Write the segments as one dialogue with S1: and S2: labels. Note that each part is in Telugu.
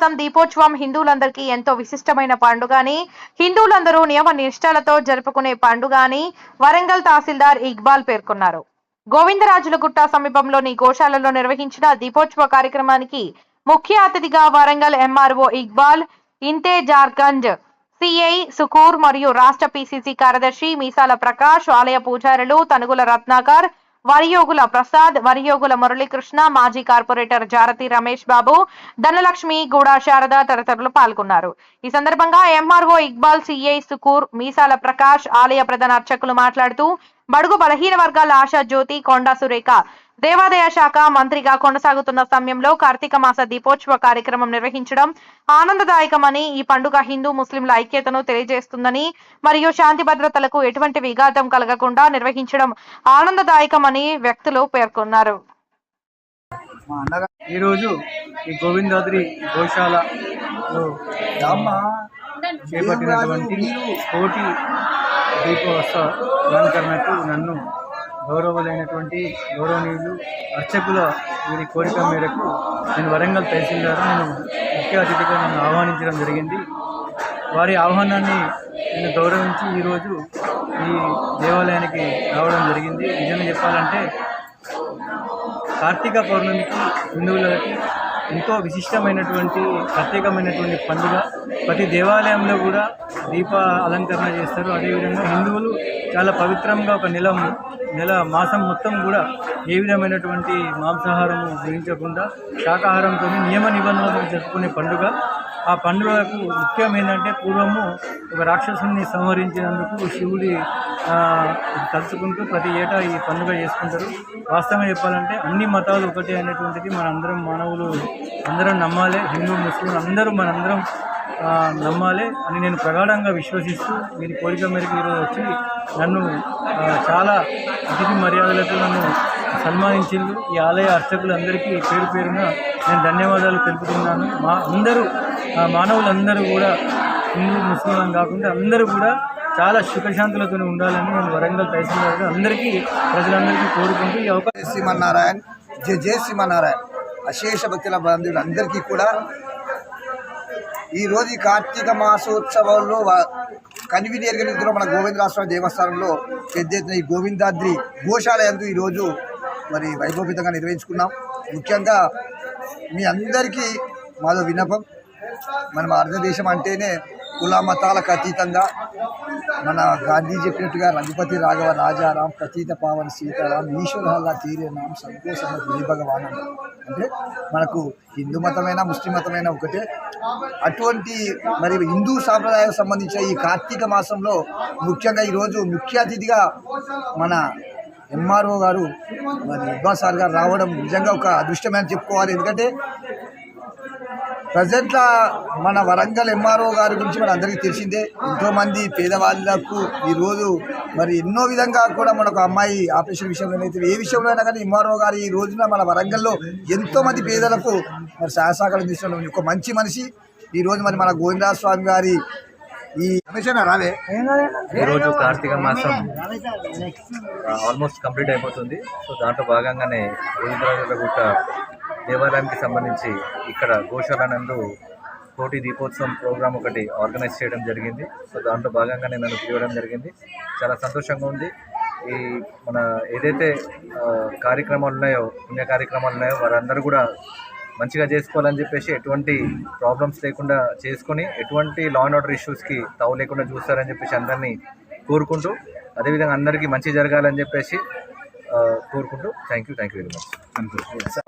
S1: మాసం దీపోత్సవం హిందువులందరికీ ఎంతో విశిష్టమైన పండుగ అని హిందువులందరూ నియమ నిష్ఠలతో జరుపుకునే పండుగ అని వరంగల్ తహసీల్దార్ ఇక్బాల్ పేర్కొన్నారు. గోవిందరాజులగుట్ట సమీపంలోని గోశాలలో నిర్వహించిన దీపోత్సవ కార్యక్రమానికి ముఖ్య అతిథిగా వరంగల్ ఎంఆర్ఓ ఇక్బాల్ ఇంతే జార్గంజ్ సిఐ సుకూర్ మరియు రాష్ట్ర పిసిసి కార్యదర్శి మీసాల ప్రకాష్ ఆలయ పూజారులు తనుగుల రత్నాకర్ వరియోగుల ప్రసాద్ వరియోగుల మురళీకృష్ణ మాజీ కార్పొరేటర్ జారతి రమేష్ బాబు ధనలక్ష్మి గూడా శారద తదితరులు పాల్గొన్నారు. ఈ సందర్భంగా MRO Iqbal CI succour Meesala Prakash ఆలయ ప్రధాన అర్చకులు మాట్లాడుతూ బడుగు బలహీన వర్గాల ఆశా జ్యోతి కొండా సురేఖ. దేవాదాయ శాఖ మంత్రిగా కొనసాగుతున్న సమయంలో కార్తీక మాస దీపోత్సవ కార్యక్రమం నిర్వహించడం ఆనందదాయకమని ఈ పండుగ హిందూ ముస్లింల ఐక్యతను తెలియజేస్తుందని మరియు శాంతి భద్రతలకు ఎటువంటి విఘాతం కలగకుండా నిర్వహించడం ఆనందదాయకమని వ్యక్తులు పేర్కొన్నారు.
S2: ఈరోజు ఈ గోవిందాద్రి గోశాల చేపట్టినటువంటి కోటి దీపోత్సవ అలంకరణకు నన్ను గౌరవలైనటువంటి గౌరవనీయులు అర్చకుల వీరి కోరిక మేరకు నేను వరంగల్ తహసీల్దార్ నేను ముఖ్య అతిథిగా నన్ను ఆహ్వానించడం జరిగింది. వారి ఆహ్వానాన్ని నేను గౌరవించి ఈరోజు ఈ దేవాలయానికి రావడం జరిగింది. నిజంగా చెప్పాలంటే కార్తీక పౌర్ణమికి హిందువులకి ఎంతో విశిష్టమైనటువంటి ప్రత్యేకమైనటువంటి పండుగ. ప్రతి దేవాలయంలో కూడా దీప అలంకరణ చేస్తారు. అదేవిధంగా హిందువులు చాలా పవిత్రంగా ఒక నెల నెల మాసం మొత్తం కూడా ఏ విధమైనటువంటి మాంసాహారము గురించకుండా శాకాహారంతో నియమ నిబంధనలు జరుపుకునే పండుగ. ఆ పండుగకు ముఖ్యం ఏంటంటే పూర్వము ఒక రాక్షసుని సంహరించినందుకు శివుడి తలుచుకుంటూ ప్రతి ఏటా ఈ పండుగ చేసుకుంటారు. వాస్తవంగా చెప్పాలంటే అన్ని మతాలు ఒకటే అనేటువంటిది మన అందరం మానవులు అందరం నమ్మాలి. హిందూ ముస్లిం అందరూ మనందరం నమ్మాలి అని నేను ప్రగాఢంగా విశ్వసిస్తూ మీరు కోరిక మేరకు ఈరోజు వచ్చి నన్ను చాలా అతిథి మర్యాదలతో నన్ను సన్మానించింది ఈ ఆలయ అర్చకులందరికీ పేరు పేరున నేను ధన్యవాదాలు తెలుపుతున్నాను. మా అందరూ మానవులందరూ కూడా హిందూ ముస్లిం కాకుండా అందరూ కూడా చాలా సుఖశాంతులతో ఉండాలని నేను వరంగల్ తహసీల్దార్ అందరికీ ప్రజలందరికీ కోరుకుంటూ ఈ అవకాశం
S3: శ్రీమన్నారాయణ. జై జై శ్రీమన్నారాయణ. అశేష భక్తుల బంధువులందరికీ కూడా ఈరోజు ఈ కార్తీక మాసోత్సవంలో కన్వీనియర్గా నిధులు మన గోవిందరాస్వామి దేవస్థానంలో పెద్ద ఎత్తున ఈ గోవిందాద్రి గోశాల యందు ఈరోజు మరి వైభవపేతంగా నిర్వహించుకున్నాం. ముఖ్యంగా మీ అందరికీ మాదో విన్నపం మన భారతదేశం అంటేనే కుల మతాలకు అతీతంగా మన గాంధీ చెప్పినట్టుగా రఘుపతి రాఘవ రాజారాం ప్రతీత పావన సీతారాం ఈశ్వరహల్లా తీరేనాం సంతోషమ జయ భగవాన్ అంటే మనకు హిందూ మతమైనా ముస్లిం మతమైనా ఒకటే. అటువంటి మరి హిందూ సాంప్రదాయాలకు సంబంధించిన ఈ కార్తీక మాసంలో ముఖ్యంగా ఈరోజు ముఖ్య అతిథిగా మన ఎంఆర్ఓ గారు మరి విద్వాసార్ గారు రావడం నిజంగా ఒక అదృష్టమే అని చెప్పుకోవాలి. ఎందుకంటే ప్రజెంట్ మన వరంగల్ ఎంఆర్ఓ గారి గురించి మన అందరికీ తెలిసిందే. ఎంతోమంది పేదవాళ్ళకు ఈరోజు మరి ఎన్నో విధంగా కూడా మనకు అమ్మాయి ఆపరేషన్ విషయంలో అయితే ఏ విషయంలో అయినా కానీ ఎంఆర్ఓ గారు ఈ రోజున మన వరంగల్లో ఎంతోమంది పేదలకు మరి సహాయసహకారం తీస్తున్న ఒక మంచి మనిషి. ఈ రోజు మరి మన గోవిందరాజ స్వామి గారి ఈ రాలే.
S4: ఈరోజు కార్తీక మాసం ఆల్మోస్ట్ కంప్లీట్ అయిపోతుంది. సో దాంట్లో భాగంగానే గుట్ట దేవాలయానికి సంబంధించి ఇక్కడ గోశాల నందు కోటి దీపోత్సవం ప్రోగ్రామ్ ఒకటి ఆర్గనైజ్ చేయడం జరిగింది. సో దాంట్లో భాగంగానే నన్ను పిలవడం జరిగింది. చాలా సంతోషంగా ఉంది. ఈ మన ఏదైతే కార్యక్రమాలు ఉన్నాయో పుణ్య కార్యక్రమాలు ఉన్నాయో వారందరూ కూడా మంచిగా చేసుకోవాలని చెప్పేసి ఎటువంటి ప్రాబ్లమ్స్ లేకుండా చేసుకొని ఎటువంటి లా అండ్ ఆర్డర్ ఇష్యూస్కి తావు లేకుండా చూస్తారని చెప్పేసి అందరినీ కోరుకుంటూ అదేవిధంగా అందరికీ మంచి జరగాలని చెప్పేసి కోరుకుంటూ thank you thank you very much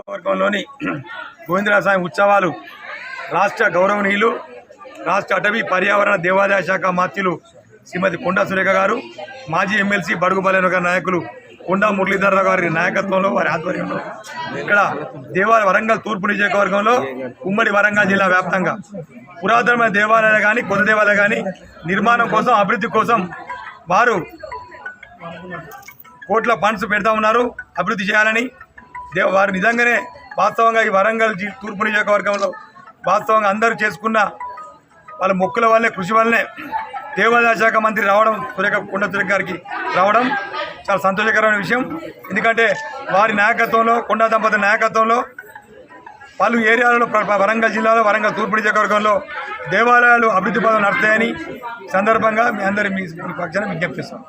S5: వర్గంలోని Govindarajaswamy ఉత్సవాలు రాష్ట్ర గౌరవనీయులు రాష్ట్ర అటవీ పర్యావరణ దేవాదాయ శాఖ మాత్యులు శ్రీమతి కొండా సురేఖ గారు మాజీ ఎమ్మెల్సీ బడుగు గారి నాయకులు కొండా మురళీధరరావు గారి నాయకత్వంలో వారి ఆధ్వర్యంలో ఇక్కడ దేవాలయ వరంగల్ తూర్పు నియోజకవర్గంలో ఉమ్మడి వరంగల్ జిల్లా వ్యాప్తంగా పురాతనమైన దేవాలయాలు కానీ కొత్త దేవాలయాలు కానీ నిర్మాణం కోసం అభివృద్ధి కోసం వారు కోట్ల ఫండ్స్ పెడతా ఉన్నారు. అభివృద్ధి చేయాలని దేవ వారు నిజంగానే వాస్తవంగా ఈ వరంగల్ జి- తూర్పు నియోజకవర్గంలో వాస్తవంగా అందరూ చేసుకున్న వాళ్ళ మొక్కుల వల్లే కృషి వల్లనే దేవాదాయ శాఖ మంత్రి రావడం సురేఖ కొండ సురేఖ గారికి రావడం చాలా సంతోషకరమైన విషయం. ఎందుకంటే వారి నాయకత్వంలో కొండా దంపతుల నాయకత్వంలో పలు ఏరియాలలో వరంగల్ జిల్లాలో వరంగల్ తూర్పు నియోజకవర్గంలో దేవాలయాలు అభివృద్ధి పదం నడుస్తాయని సందర్భంగా మీ అందరి మీ పక్షాన్ని పక్షాన